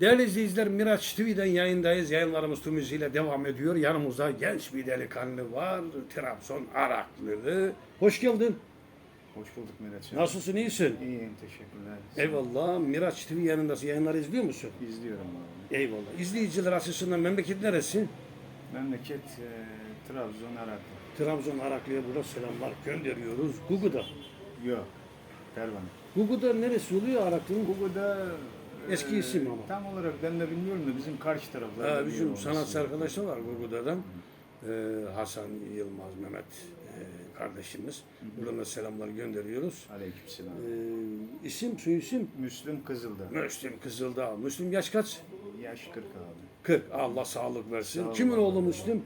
Değerli izleyiciler Miraç TV'den yayındayız. Yayınlarımız tüm hızıyla devam ediyor. Yanımızda genç bir delikanlı var. Trabzon Araklılı. Hoş geldin. Hoş bulduk Miraç. Nasılsın? iyisin? İyiyim teşekkürler. Eyvallah. Miraç TV yanındasın. Yayınları izliyor musun? İzliyorum abi. Eyvallah. İzleyiciler açısından memleket neresi? Memleket e, Trabzon Araklı. Trabzon Araklı'ya burada selamlar gönderiyoruz. Gugu'da. Yok. Pervan. Gugu'da neresi oluyor Araklı'nın? Google'da Eski isim ama. Tam olarak ben de bilmiyorum da bizim karşı taraflarda. Ha, bizim sanatçı arkadaşlar var Gugu'dan. Ee, Hasan Yılmaz, Mehmet e, kardeşimiz. Buradan da selamlar gönderiyoruz. Aleykümselam. Ee, isim, soyisim? Müslüm Kızıl'da. Müslüm Kızıldağ. Müslüm yaş kaç? Yaş 40 abi. 40. Allah sağlık versin. Sağ ol Kimin baba. oğlu Müslüm?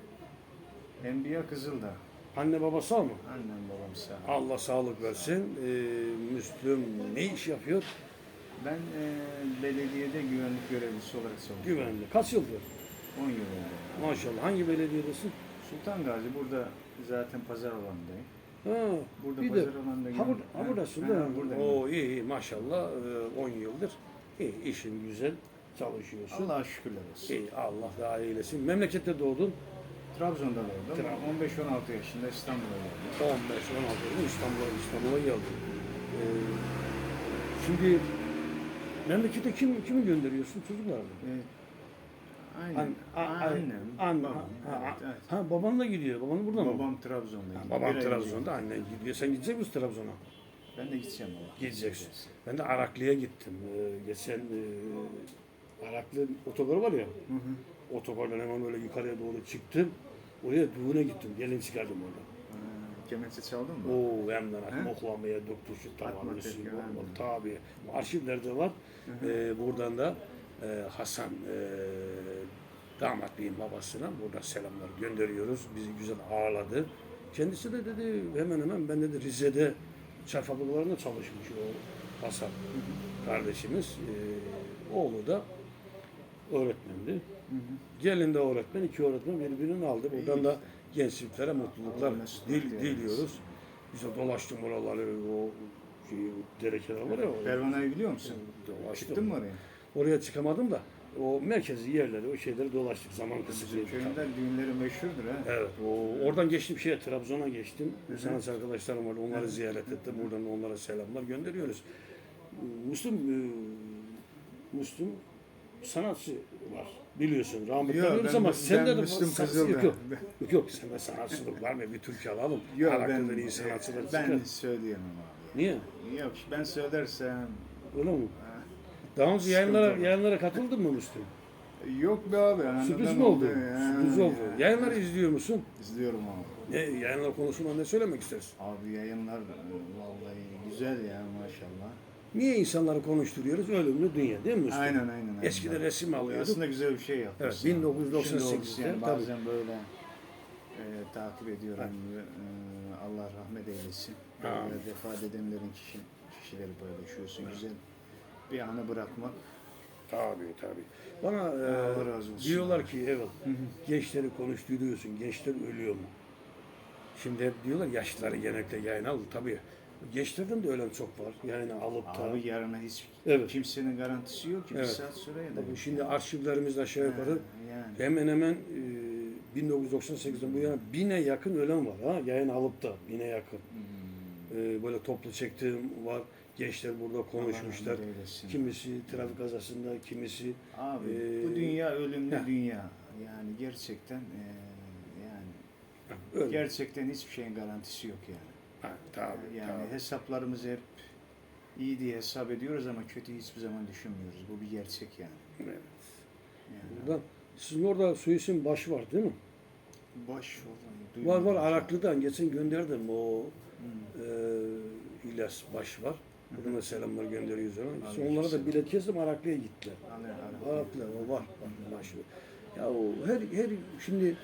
Enbiya Kızıl'da. Anne baba sağ mı? Annem babam sağ. Allah sağlık versin. Ee, Müslüm ne iş yapıyor? Ben e, belediyede güvenlik görevlisi olarak çalışıyorum. Güvenli. Kaç yıldır? 10 yıl oldu. Maşallah. Hangi belediyedesin? Sultan Gazi burada zaten pazar alanındayım. Ha, Burada bir de pazar alanında ha, güvenlik- bur- ha buradasın değil mi? buradayım. Oo iyi iyi maşallah 10 yıldır. İyi işin güzel çalışıyorsun. Allah'a şükürler olsun. İyi Allah daha eylesin. Memlekette doğdun. Trabzon'da doğdum. Trabzon. 15-16 yaşında İstanbul'a geldim. 15 16 yıl İstanbul'a İstanbul'a geldin. Ee, şimdi memlekete kim kimi gönderiyorsun çocuklar? Ee, aynen. An- a- annem, an- babam. ha, evet, evet. ha, baban da gidiyor. Baban burada mı? Babam Trabzon'da. Ha, babam Trabzon'da, annen gidiyor. Sen gidecek misin Trabzon'a? Ben de gideceğim baba. Gideceksin. Ben de Araklı'ya gittim. Ee, geçen e, Araklı otogar var ya. Hı hı. Otogardan hemen böyle yukarıya doğru çıktım. Oraya düğüne gittim. Gelin çıkardım oradan. Kemençe çaldın mı? Oo hem de He? moklamaya döktü şu tavanı var? Tabii. Arşivlerde var. Ee, buradan da e, Hasan e, damat beyin babasına burada selamlar gönderiyoruz. Bizi güzel ağırladı. Kendisi de dedi hemen hemen ben dedi Rize'de çay fabrikalarında çalışmış o Hasan kardeşimiz. Ee, oğlu da öğretmendi. Hı hı. Gelin de öğretmen, iki öğretmen birbirini aldı. Buradan da işte. Gençliklere mutluluklar dil, diliyoruz. Biz de dolaştım oraları, o şey, dere kenarı var ya. oraya. Pervana'yı biliyor musun? Dolaştım. Çıktın mı oraya? Oraya çıkamadım da o merkezi yerleri, o şeyleri dolaştık zaman Bizim kısıtlıydı. köyünde düğünleri meşhurdur ha. Evet, o, oradan geçtim şeye, Trabzon'a geçtim. Sanatçı arkadaşlarım vardı, onları ziyaret ettim. Buradan onlara selamlar gönderiyoruz. Müslüm, e, Müslüm sanatçı var. Biliyorsun, rahmetli Yok, biliyoruz ben- ama ben sende de Müslüm Kızıl'da. Yok, yok, yok, yok, sende sanatçılık var mı? Bir Türkiye alalım. Yok Araklı'dan ben, iyi sanatçılar ben çıkar. söyleyemem abi. Niye? Yok ben söylersem Öyle mi? ha, Daha önce yayınlara, yayınlara katıldın mı Müslüm? yok be abi. Sürpriz mi oldu? Sürpriz oldu. ya. Yayınları izliyor musun? İzliyorum abi. Ne, yayınlar konusunda ne söylemek istersin? Abi yayınlar vallahi güzel ya maşallah. Niye insanları konuşturuyoruz? Ölümlü dünya değil mi Müslüm? Aynen aynen. aynen. Eskiden resim alıyorduk. Aslında güzel bir şey yapmışsın. Evet, 1998'de Şimdi olsun yani tabii. bazen böyle e, takip ediyorum. E, Allah rahmet eylesin. Böyle Amin. vefat edenlerin kişi, kişileri paylaşıyorsun. Güzel bir anı bırakmak. Tabii tabii. Bana e, diyorlar ki evet gençleri konuşturuyorsun. Gençler ölüyor mu? Şimdi hep diyorlar yaşlıları genellikle yayın al. Tabii gençlerden de ölen çok var. Yayını alıp da. Abi yarına hiç Evet. kimsenin garantisi yok ki. Evet. Bir saat süreye de. Tabii şimdi arşivlerimizde aşağı yukarı yani. hemen hemen e, 1998'den bu yana bine yakın ölen var. Ha? Yayın alıp da bine yakın. Hmm. E, böyle toplu çektiğim var. Gençler burada konuşmuşlar. Allah rahmet eylesin. Kimisi trafik kazasında, kimisi Abi Ee, bu dünya ölümlü heh. dünya. Yani gerçekten e, yani öyle. gerçekten hiçbir şeyin garantisi yok yani. Ha, tabii, Yani tabii. hesaplarımızı hep iyi diye hesap ediyoruz ama kötü hiçbir zaman düşünmüyoruz. Bu bir gerçek yani. Evet. yani Buradan, sizin orada su isim baş var değil mi? boş olayı Var var. Araklı'dan geçen gönderdim o Hmm. e, İlyas baş var. Buradan da selamlar gönderiyoruz ona. İşte onlara da bilet kestim Araklı'ya gittiler. Hani Arak- Araklı o var. Baş var. Ya o her her şimdi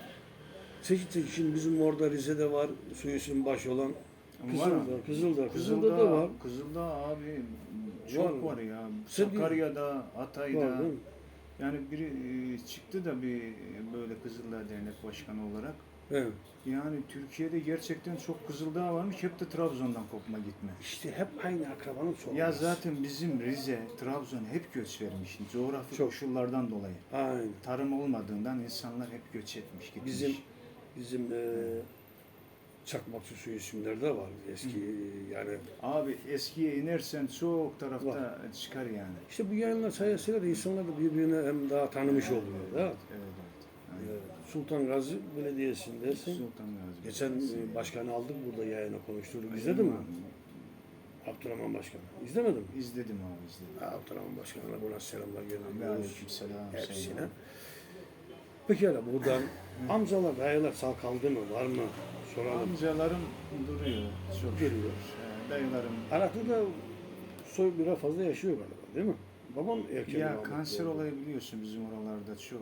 çeşit çeşit şimdi bizim orada Rize'de var su isim baş olan Var Kızıldağ, Kızıldağ Kızıldağ, da var. Kızıldağ abi çok Var var, ya. Sen- Sakarya'da, Var Hatay'da. değil mi? Yani biri e, çıktı da bir böyle Kızıldağ Dernek Başkanı olarak. Evet. Yani Türkiye'de gerçekten çok Kızıldağ varmış. Hep de Trabzon'dan kopma gitme. İşte hep aynı akrabanın sorunu. Ya zaten bizim Rize, Trabzon hep göç vermiş. Coğrafi Çok. koşullardan dolayı. Aynen. Tarım olmadığından insanlar hep göç etmiş gitmiş. Bizim bizim e, Çakmak Süsü isimleri de var. Eski yani Abi eskiye inersen çok tarafta Var. çıkar yani. işte bu yayınlar sayesinde de insanlar da birbirine hem daha tanımış oluyor. Değil mi? Evet, evet. Aynen. E, Sultan Gazi Belediyesi'ndesin. Sultan Gazi. Geçen e, başkanı aldık burada yayına konuşturduk. İzledin mi? Abdurrahman Başkan. İzlemedin mi? İzledim abi izledim. Abdurrahman Başkan'a buna selamlar gönderiyoruz. selam. Hepsine. Peki hele buradan amcalar, dayılar sağ kaldı mı? Var mı? Soralım. Amcalarım duruyor. Çok Geliyor. Ee, Dayılarım Araklı'da soy biraz fazla yaşıyor galiba değil mi? Babam erken Ya kanser olayı biliyorsun bizim oralarda çok.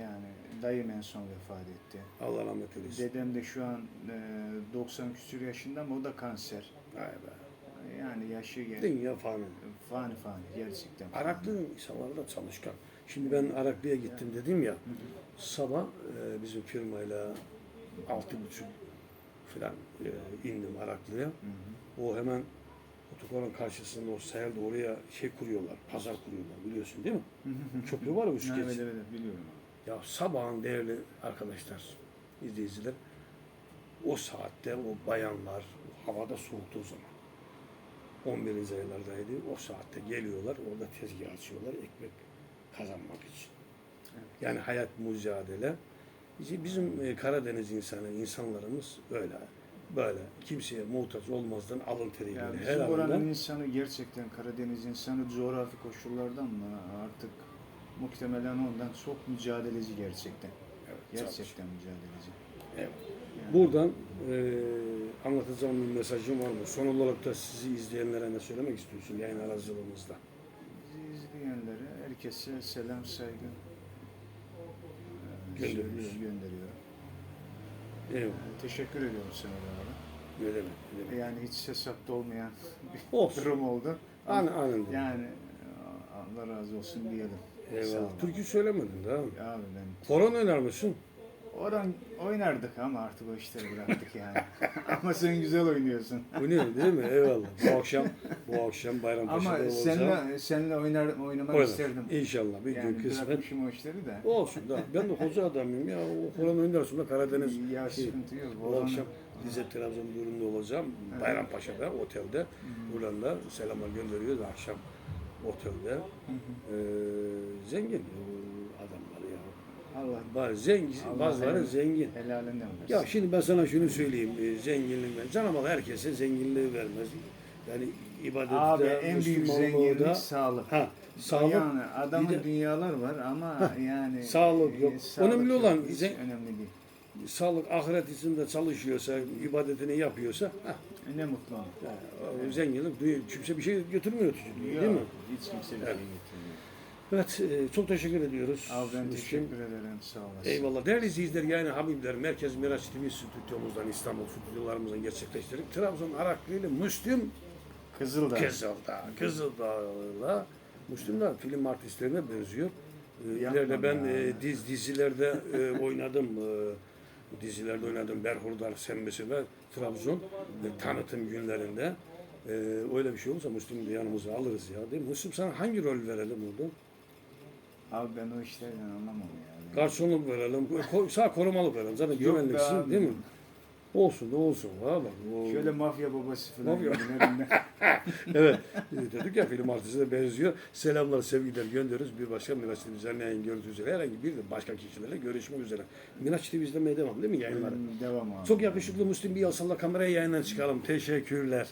Yani dayım en son vefat etti. Allah rahmet eylesin. Dedem de şu an e, 90 küsur yaşında ama o da kanser. Vay be. Yani yaşı gel. Dünya fani. Fani fani gerçekten. fani. Araklı'nın insanları da çalışkan. Şimdi ben Araklı'ya gittim dedim ya. Sabah e, bizim firmayla altı buçuk falan e, indim Araklı'ya. Hı hı. O hemen otogarın karşısında o sahilde oraya şey kuruyorlar, pazar kuruyorlar biliyorsun değil mi? Köprü var ya üst Evet evet biliyorum. Ya sabahın değerli arkadaşlar, izleyiciler, o saatte o bayanlar, havada soğuktu o zaman. 11. aylardaydı. O saatte geliyorlar, orada tezgah açıyorlar ekmek kazanmak için. Yani hayat mücadele. Bizim e, Karadeniz insanı, insanlarımız öyle. Böyle kimseye muhtaç olmazdan alın teriyle. Yani her bizim oranın anında insanı gerçekten Karadeniz insanı coğrafi koşullardan mı artık muhtemelen ondan çok mücadeleci gerçekten. Evet, Gerçekten mücadeleci. Evet. Yani Buradan e, anlatacağım bir mesajım var mı? Son olarak da sizi izleyenlere ne söylemek istiyorsun yayın aracılığımızda? Bizi izleyenlere herkese selam saygı Gönderiyoruz. söylüyorum, gönderiyorum. Evet. E, Teşekkür ediyorum sana abi. Ne demek? Ne demek? Yani hiç hesapta olmayan Olsun. bir durum oldu. Aynen, aynen. Yani, Allah razı olsun diyelim. Eyvallah. Türkü söylemedin değil mi? Abi ben Horon oynar mısın? Oran oynardık ama artık o işleri bıraktık yani. ama sen güzel oynuyorsun. Oynuyorum değil mi? Eyvallah. Bu akşam bu akşam Bayrampaşa'da Ama olacağım. seninle seninle oynar oynamak Oynar. isterdim. İnşallah bir Yani gün kısmet. bırakmışım o işleri de. Olsun da. Ben de hoca adamıyım ya. O Horon oynarsın da Karadeniz Ya şey, sıkıntı yok. Bu akşam Rize Trabzon durumunda olacağım. Bayrampaşa'da, otelde. Buradan da selamlar gönderiyoruz akşam otelde. Ee, zengin. Allah Bazı zengin, Allah bazıları zengin. helalinden versin. Ya şimdi ben sana şunu söyleyeyim. E, zenginlik ver. Cenab-ı Hak herkese zenginliği vermez. Yani ibadette, Abi en büyük zenginlik sağlık. Ha, sağlık. Yani adamın de- dünyalar var ama yani sağlık yok. Önemli yok. olan zen- önemli değil. Sağlık ahiret içinde çalışıyorsa, ibadetini yapıyorsa ha, Ne mutlu ona. ya, o zenginlik kimse bir şey götürmüyor değil mi? Hiç kimse bir şey Evet. Evet, e, çok teşekkür ediyoruz. Abi ben Müslüm. teşekkür ederim. Sağ olasın. Eyvallah. Değerli izleyiciler, yani Habibler Merkez Miraç TV stüdyomuzdan, İstanbul stüdyolarımızdan gerçekleştirdik. Trabzon Araklı ile Müslüm Kızıldağ. Kızıldağ. Kızıldağ'la Müslüm de film artistlerine benziyor. Yapma İleride ben be. e, diz dizilerde e, oynadım. E, dizilerde oynadım. Berhurdar Sembesi ve Trabzon e, tanıtım günlerinde. E, öyle bir şey olursa Müslüm'ü de yanımıza alırız ya. Değil mi? Müslüm sana hangi rol verelim burada? Abi ben o işlerden anlamam ya. Garsonluk verelim. Ko- sağ korumalık verelim. Zaten Yok be güvenliksin abi. değil mi? Olsun da olsun. Ha bak. o- Şöyle mafya babası falan Mafya. gibilerinden. evet. Dedik ya film artistine benziyor. Selamlar, sevgiler gönderiyoruz. Bir başka Miraç TV yayın görüntü üzere herhangi bir de başka kişilerle görüşmek üzere. Miraç TV izlemeye devam değil mi yayınları? Devam abi. Çok yakışıklı Müslüm bir yasalla kameraya yayından çıkalım. Teşekkürler.